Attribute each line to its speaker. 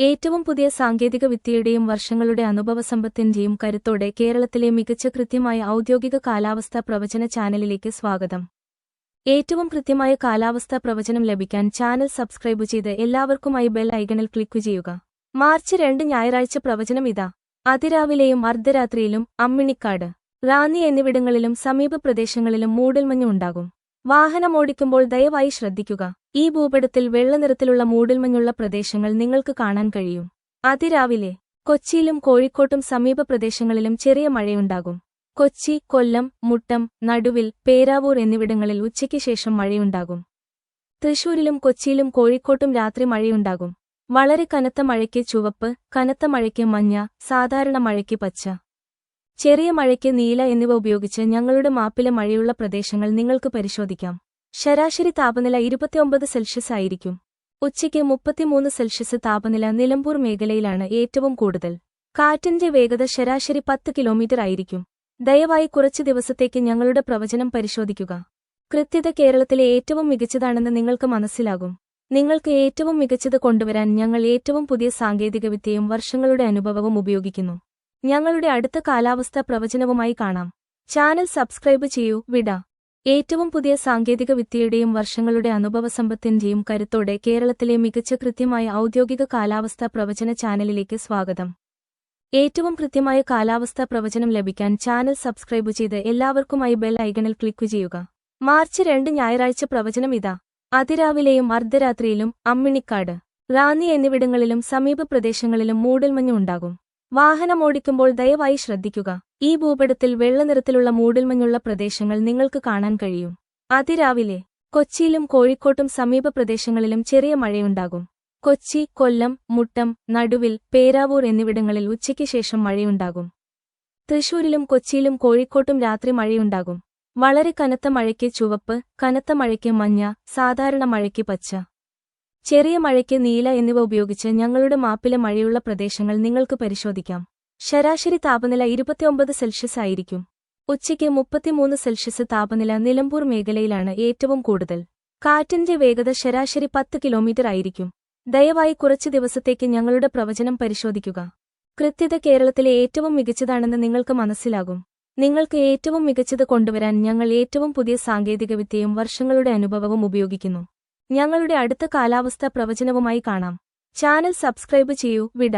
Speaker 1: ഏറ്റവും പുതിയ സാങ്കേതിക വിദ്യയുടെയും വർഷങ്ങളുടെ അനുഭവസമ്പത്തിന്റെയും കരുത്തോടെ കേരളത്തിലെ മികച്ച കൃത്യമായ ഔദ്യോഗിക കാലാവസ്ഥാ പ്രവചന ചാനലിലേക്ക് സ്വാഗതം. ഏറ്റവും കൃത്യമായ കാലാവസ്ഥാ പ്രവചനം ലഭിക്കാൻ ചാനൽ സബ്സ്ക്രൈബ് ചെയ്ത് എല്ലാവർക്കുമായി ബെൽ ഐക്കണിൽ ക്ലിക്ക് ചെയ്യുക. മാർച്ച് രണ്ട് ഞായറാഴ്ച പ്രവചനം ഇതാ. അതിരാവിലെയും അർദ്ധരാത്രിയിലും അമ്മിണിക്കാട് റാന്നി എന്നിവിടങ്ങളിലും സമീപ പ്രദേശങ്ങളിലും മൂടൽമഞ്ഞ് ഉണ്ടാകും. വാഹനമോടിക്കുമ്പോൾ ദയവായി ശ്രദ്ധിക്കുക. ഈ ഭൂപടത്തിൽ വെള്ളനിറത്തിലുള്ള മൂടിൽമഞ്ഞുള്ള പ്രദേശങ്ങൾ നിങ്ങൾക്ക് കാണാൻ കഴിയും. അതിരാവിലെ കൊച്ചിയിലും കോഴിക്കോട്ടും സമീപ പ്രദേശങ്ങളിലും ചെറിയ മഴയുണ്ടാകും. കൊച്ചി കൊല്ലം മുട്ടം നടുവിൽ പേരാവൂർ എന്നിവിടങ്ങളിൽ ഉച്ചയ്ക്ക് ശേഷം മഴയുണ്ടാകും. തൃശൂരിലും കൊച്ചിയിലും കോഴിക്കോട്ടും രാത്രി മഴയുണ്ടാകും. വളരെ കനത്ത മഴയ്ക്ക് ചുവപ്പ് കനത്ത മഴയ്ക്ക് മഞ്ഞ സാധാരണ മഴയ്ക്ക് പച്ച. ചെറിയ മഴയ്ക്ക് നീല എന്നിവ ഉപയോഗിച്ച് ഞങ്ങളുടെ മാപ്പിലെ മഴയുള്ള പ്രദേശങ്ങൾ നിങ്ങൾക്ക് പരിശോധിക്കാം. ശരാശരി താപനില ഇരുപത്തിയൊമ്പത് സെൽഷ്യസ് ആയിരിക്കും. ഉച്ചയ്ക്ക് മുപ്പത്തിമൂന്ന് സെൽഷ്യസ് താപനില നിലമ്പൂർ മേഖലയിലാണ് ഏറ്റവും കൂടുതൽ. കാറ്റിന്റെ വേഗത ശരാശരി പത്ത് കിലോമീറ്റർ ആയിരിക്കും. ദയവായി കുറച്ചു ദിവസത്തേക്ക് ഞങ്ങളുടെ പ്രവചനം പരിശോധിക്കുക. കൃത്യത കേരളത്തിലെ ഏറ്റവും മികച്ചതാണെന്ന് നിങ്ങൾക്ക് മനസ്സിലാകും. നിങ്ങൾക്ക് ഏറ്റവും മികച്ചത് കൊണ്ടുവരാൻ ഞങ്ങൾ ഏറ്റവും പുതിയ സാങ്കേതികവിദ്യയും വർഷങ്ങളുടെ അനുഭവവും ഉപയോഗിക്കുന്നു. ഞങ്ങളുടെ അടുത്ത കാലാവസ്ഥ പ്രവചനവുമായി കാണാം. ചാനൽ സബ്സ്ക്രൈബ് ചെയ്യൂ. വിട. ഏറ്റവും പുതിയ സാങ്കേതിക വിദ്യയുടെയും വർഷങ്ങളുടെ അനുഭവസമ്പത്തിന്റെയും കരുത്തോടെ കേരളത്തിലെ മികച്ച കൃത്യമായ ഔദ്യോഗിക കാലാവസ്ഥാ പ്രവചന ചാനലിലേക്ക് സ്വാഗതം. ഏറ്റവും കൃത്യമായ കാലാവസ്ഥാ പ്രവചനം ലഭിക്കാൻ ചാനൽ സബ്സ്ക്രൈബ് ചെയ്ത് എല്ലാവർക്കുമായി ബെൽ ഐക്കണിൽ ക്ലിക്ക് ചെയ്യുക. മാർച്ച് രണ്ട് ഞായറാഴ്ച പ്രവചനം ഇതാ. അതിരാവിലെയും അർദ്ധരാത്രിയിലും അമ്മിണിക്കാട് റാന്നി എന്നിവിടങ്ങളിലും സമീപ പ്രദേശങ്ങളിലും മൂടൽമഞ്ഞ് ഉണ്ടാകും. വാഹനമോടിക്കുമ്പോൾ ദയവായി ശ്രദ്ധിക്കുക. ഈ ഭൂപടത്തിൽ വെള്ളനിറത്തിലുള്ള മൂടൽമഞ്ഞുള്ള പ്രദേശങ്ങൾ നിങ്ങൾക്ക് കാണാൻ കഴിയും. അതിരാവിലെ കൊച്ചിയിലും കോഴിക്കോട്ടും സമീപ പ്രദേശങ്ങളിലും ചെറിയ മഴയുണ്ടാകും. കൊച്ചി കൊല്ലം മുട്ടം നടുവിൽ പേരാവൂർ എന്നിവിടങ്ങളിൽ ഉച്ചയ്ക്ക് ശേഷം മഴയുണ്ടാകും. തൃശൂരിലും കൊച്ചിയിലും കോഴിക്കോട്ടും രാത്രി മഴയുണ്ടാകും. വളരെ കനത്ത മഴയ്ക്ക് ചുവപ്പ് കനത്ത മഴയ്ക്ക് മഞ്ഞ സാധാരണ മഴയ്ക്ക് പച്ച. ചെറിയ മഴയ്ക്ക് നീല എന്നിവ ഉപയോഗിച്ച് ഞങ്ങളുടെ മാപ്പിലെ മഴയുള്ള പ്രദേശങ്ങൾ നിങ്ങൾക്ക് പരിശോധിക്കാം. ശരാശരി താപനില ഇരുപത്തിയൊമ്പത് സെൽഷ്യസ് ആയിരിക്കും. ഉച്ചയ്ക്ക് മുപ്പത്തിമൂന്ന് സെൽഷ്യസ് താപനില നിലമ്പൂർ മേഖലയിലാണ് ഏറ്റവും കൂടുതൽ. കാറ്റിന്റെ വേഗത ശരാശരി പത്ത് കിലോമീറ്റർ ആയിരിക്കും. ദയവായി കുറച്ച് ദിവസത്തേക്ക് ഞങ്ങളുടെ പ്രവചനം പരിശോധിക്കുക. കൃത്യത കേരളത്തിലെ ഏറ്റവും മികച്ചതാണെന്ന് നിങ്ങൾക്ക് മനസ്സിലാകും. നിങ്ങൾക്ക് ഏറ്റവും മികച്ചത് കൊണ്ടുവരാൻ ഞങ്ങൾ ഏറ്റവും പുതിയ സാങ്കേതികവിദ്യയും വർഷങ്ങളുടെ അനുഭവവും ഉപയോഗിക്കുന്നു. ഞങ്ങളുടെ അടുത്ത കാലാവസ്ഥ പ്രവചനവുമായി കാണാം. ചാനൽ സബ്സ്ക്രൈബ് ചെയ്യൂ. വിട.